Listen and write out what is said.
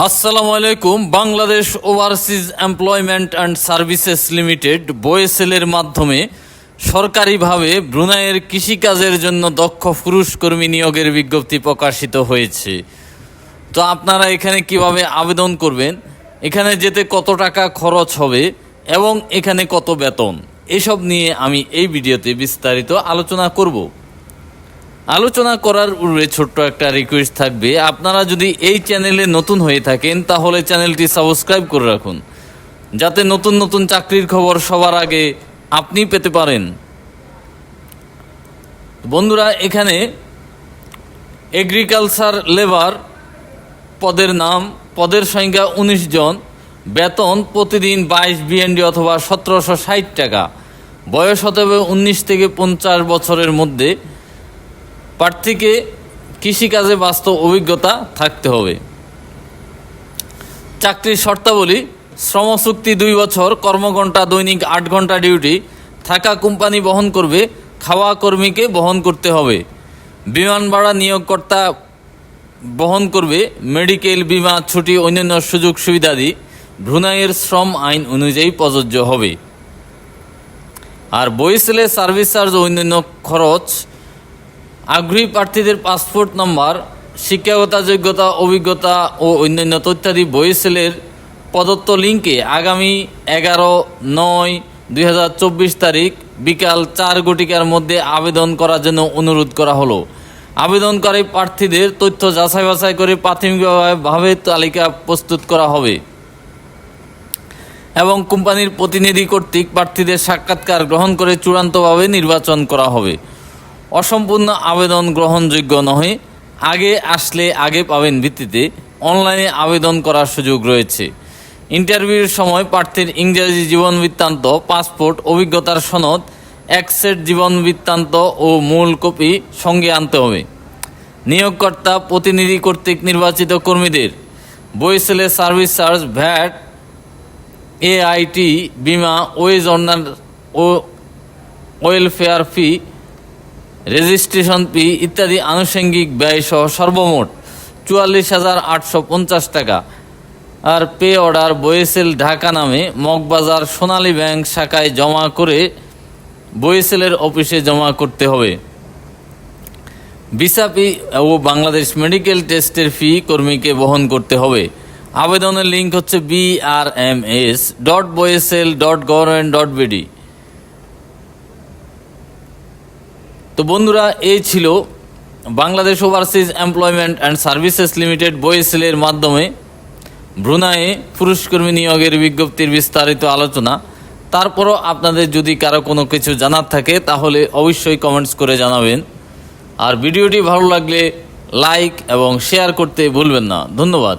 আসসালামু আলাইকুম। Bangladesh overseas employment and services limited বোয়েসেলের মাধ্যমে সরকারিভাবে ব্রুনাইয়ের কৃষিকাজের জন্য দক্ষ পুরুষ কর্মী নিয়োগের বিজ্ঞপ্তি প্রকাশিত হয়েছে। তো আপনারা এখানে কীভাবে আবেদন করবেন, এখানে যেতে কত টাকা খরচ হবে এবং এখানে কত বেতন, এসব নিয়ে আমি এই ভিডিওতে বিস্তারিত আলোচনা করব। আলোচনা করার পূর্বে ছোট্ট একটা রিকোয়েস্ট থাকবে। আপনারা যদি এই চ্যানেলে নতুন হয়ে থাকেন, তাহলে চ্যানেলটি সাবস্ক্রাইব করে রাখুন। যাতে নতুন নতুন চাকরির খবর সবার আগে আপনি পেতে পারেন। বন্ধুরা, এখানে এগ্রিকালচার লেবার পদের নাম, পদের সংখ্যা উনিশ জন, বেতন প্রতিদিন বাইশ বিএনডি অথবা সতেরোশো ষাট টাকা। বয়স হতে হবে উনিশ থেকে পঞ্চাশ বছরের মধ্যে। প্রার্থীকে কৃষিকাজে বাস্তব অভিজ্ঞতা থাকতে হবে। চাকরির শর্তাবলী শ্রমচুক্তি দুই বছর, কর্মঘণ্টা দৈনিক আট ঘণ্টা ডিউটি, থাকা কোম্পানি বহন করবে, খাওয়া কর্মীকে বহন করতে হবে। বিমান ভাড়া নিয়োগকর্তা বহন করবে, মেডিকেল বিমা, ছুটি, অন্যান্য সুযোগ সুবিধাদি ভ্রুনাইয়ের শ্রম আইন অনুযায়ী প্রযোজ্য হবে। আর বইসেলে সার্ভিস চার্জ অন্যান্য খরচ আগ্রহী প্রার্থীদের পাসপোর্ট নম্বর, শিক্ষাগত যোগ্যতা, অভিজ্ঞতা ও অন্যান্য তথ্যাদি বইসেলের প্রদত্ত লিঙ্কে আগামী এগারো নয় দুই তারিখ বিকাল চার ঘটিকার মধ্যে আবেদন করার জন্য অনুরোধ করা হলো। আবেদনকারী প্রার্থীদের তথ্য যাচাই বাছাই করে প্রাথমিকভাবে তালিকা প্রস্তুত করা হবে। এবং কোম্পানির প্রতিনিধি কর্তৃক প্রার্থীদের সাক্ষাৎকার গ্রহণ করে চূড়ান্তভাবে নির্বাচন করা হবে। অসম্পূর্ণ আবেদন গ্রহণযোগ্য নহে। আগে আসলে আগে পাবেন ভিত্তিতে অনলাইনে আবেদন করার সুযোগ রয়েছে। ইন্টারভিউর সময় প্রার্থীর ইংরেজি জীবন বৃত্তান্ত, পাসপোর্ট, অভিজ্ঞতার সনদ এক সেট জীবন বৃত্তান্ত ও মূল কপি সঙ্গে আনতে হবে। নিয়োগকর্তা প্রতিনিধি কর্তৃক নির্বাচিত কর্মীদের বইসেলে সার্ভিস চার্জ, ভ্যাট, এআইটি, বিমা, ওয়েজ অনার ও ওয়েলফেয়ার ফি রেজিস্ট্রেশন ফি ইত্যাদি আনুষঙ্গিক ব্যয় সহ সর্বমোট চুয়াল্লিশ হাজার আটশো পঞ্চাশ টাকা। আর পে অর্ডার বয়েসেল ঢাকা নামে মগবাজার সোনালী ব্যাংক শাখায় জমা করে বয়েসেলের অফিসে জমা করতে হবে। ভিসা ফি ও বাংলাদেশ মেডিকেল টেস্টের ফি কর্মীকে বহন করতে হবে। আবেদনের লিঙ্ক হচ্ছে BRMS dot BOESL dot government dot BD তো বন্ধুরা, এই ছিল Bangladesh overseas employment and services limited বয়েসেলের মাধ্যমে ব্রুনায়ে পুরুষকর্মী নিয়োগের বিজ্ঞপ্তির বিস্তারিত আলোচনা। তারপরও আপনাদের যদি কারও কোনো কিছু জানার থাকে, তাহলে অবশ্যই কমেন্টস করে জানাবেন। আর ভিডিওটি ভালো লাগলে লাইক এবং শেয়ার করতে ভুলবেন না। ধন্যবাদ।